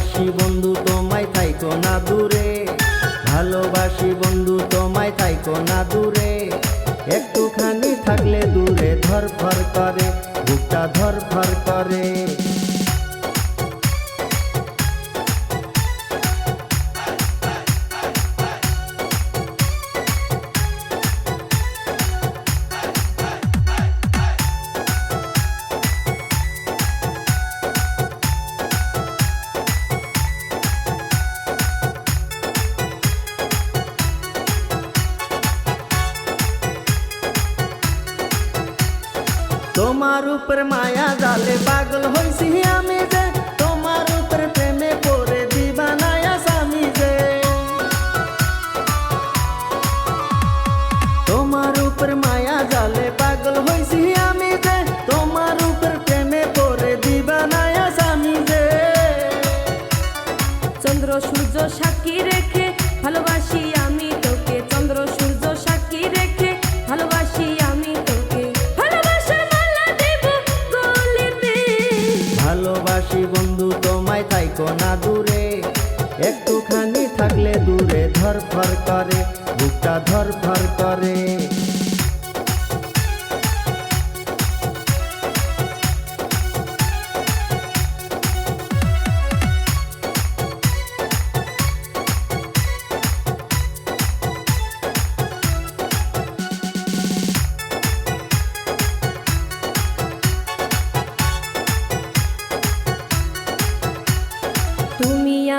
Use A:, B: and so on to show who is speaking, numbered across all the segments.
A: ভালোবাসি বন্ধু, তোমায় থাইকো না দূরে। ভালোবাসি বন্ধু, তোমায় থাইকো না দূরে। একটুখানি থাকলে দূরে ধর ধর করে। তোমার উপর মায়া জালে পাগল হইছি আমি যে
B: ভালোবাসি
A: বন্ধু তোমায় তাই না দূরে। একটুখানি থাকলে দূরে ধর করে।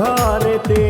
A: ঘরেতে